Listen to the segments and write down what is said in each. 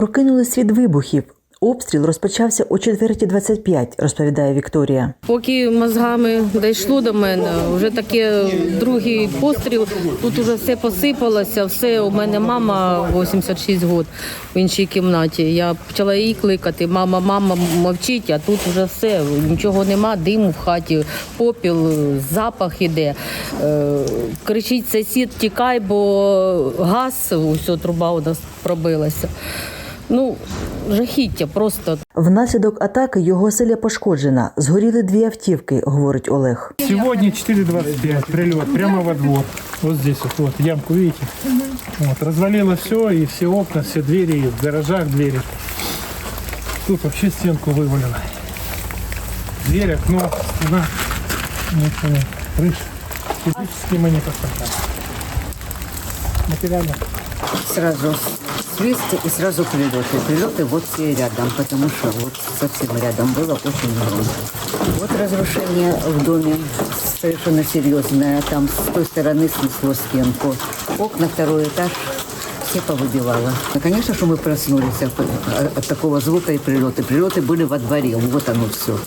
Прокинулись від вибухів. Обстріл розпочався о 4.25, розповідає Вікторія. Поки мозгами дійшло до мене, вже таке другий постріл. Тут вже все посипалося. Все у мене мама 86 років в іншій кімнаті. Я почала її кликати. Мама, мама, мовчить, а тут вже все. Нічого нема, диму в хаті, попіл, запах іде. Е, Кричить сусід, тікай, бо газ, ось труба у нас пробилася. Ну, жахіття просто. Внаслідок атаки його оселя пошкоджена. Згоріли дві автівки, говорить Олег. Сегодня 4.25 прилет прямо во двор. Вот здесь вот, вот ямку видите? Вот, развалило все, и все окна, все двери, и в гаражах двери. Тут вообще стенку вывалило. Дверь, окно, стена, ничего нет. Крыша. Физически мы не пострадали. Материально. сразу свисты и сразу прилеты. Прилеты вот все рядом, потому что вот совсем рядом было очень громко. Вот разрушение в доме совершенно серьезное. Там с той стороны снесло стенку. Окна второй этаж все повыбивало. Ну, конечно, что мы проснулись от, от такого звука и прилеты. Прилеты были во дворе. Вот оно все.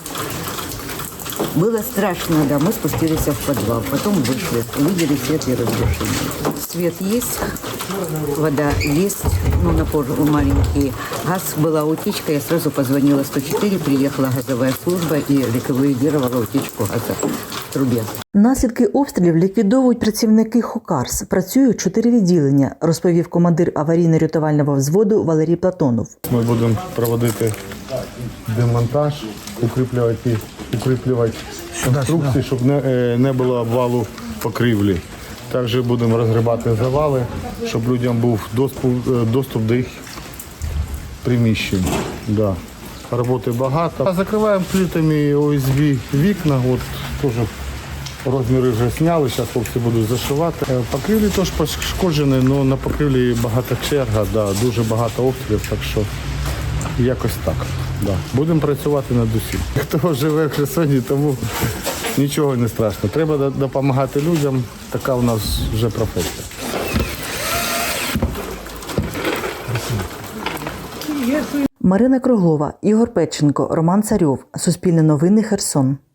Было страшно, да, мы спустились в подвал, потом вышли, увидели свет и разрушение. Свет есть, вода есть, ну, напор маленький. Газ была утечка, я сразу позвонила 104, приехала газовая служба и ликвидировала утечку газа в трубе. Наслідки обстрілів ліквідовують працівники ХОКАРС. Працюють чотири відділення, розповів командир аварійно-рятувального взводу Валерій Платонов. Ми будемо проводити демонтаж, укріплювати, укріплювати конструкції, щоб не, е, не було обвалу покрівлі. Також будемо розгрібати завали, щоб людям був доступ, е, доступ до їх приміщень. Да. Роботи багато. Закриваємо плитами ОСБ вікна. От теж розміри вже зняли, зараз хлопці будуть зашивати. Е, Покрівлі теж пошкоджені, але на покрівлі багата черга, да, дуже багато обстрілів, так що якось так. Да. Будемо працювати над усім. Хто живе в Херсоні, тому нічого не страшно. Треба допомагати людям. Така у нас вже професія. Марина Круглова, Ігор Печенко, Роман Царьов. Суспільне новини Херсон.